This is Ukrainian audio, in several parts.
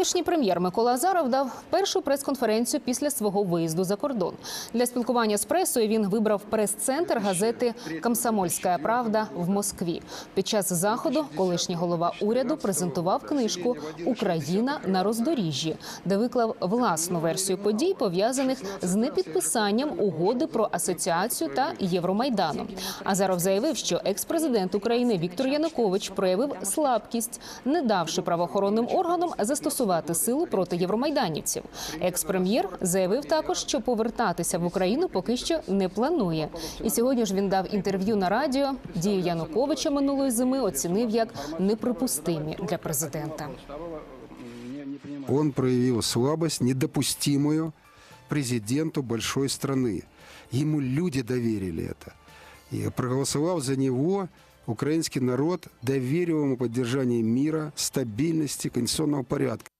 Колишній прем'єр Микола Азаров дав першу прес-конференцію після свого виїзду за кордон. Для спілкування з пресою він вибрав прес-центр газети Комсомольська правда в Москві. Під час заходу колишній голова уряду презентував книжку Україна на роздоріжжі, де виклав власну версію подій, пов'язаних з непідписанням угоди про асоціацію та Євромайданом. Азаров заявив, що екс-президент України Віктор Янукович проявив слабкість, не давши правоохоронним органам застосувати силу проти євромайданівців. Екс-прем'єр заявив також, що повертатися в Україну поки що не планує. І сьогодні ж він дав інтерв'ю на радіо. Дії Януковича минулої зими оцінив як неприпустимі для президента. Он проявил слабость, недопустимую президенту большой страны. Ему люди доверили это. И проголосовал за него украинский народ, доверил ему поддержание мира, стабильности, конституционного порядка.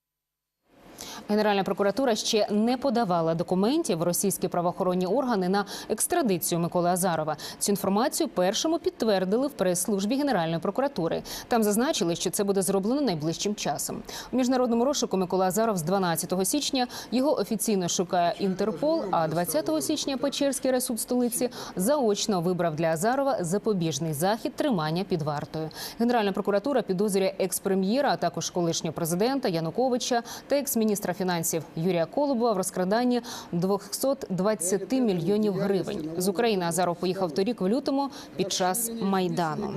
Генеральна прокуратура ще не подавала документів російські правоохоронні органи на екстрадицію Миколи Азарова. Цю інформацію першому підтвердили в прес-службі Генеральної прокуратури. Там зазначили, що це буде зроблено найближчим часом. У міжнародному розшуку Микола Азаров з 12 січня його офіційно шукає Інтерпол. А 20 січня Печерський райсуд столиці заочно вибрав для Азарова запобіжний захід тримання під вартою. Генеральна прокуратура підозрює екс-прем'єра, а також колишнього президента Януковича та екс-міністра фінансів Юрія Колобова в розкраданні 220 мільйонів гривень. З України Азаров поїхав торік в лютому під час майдану.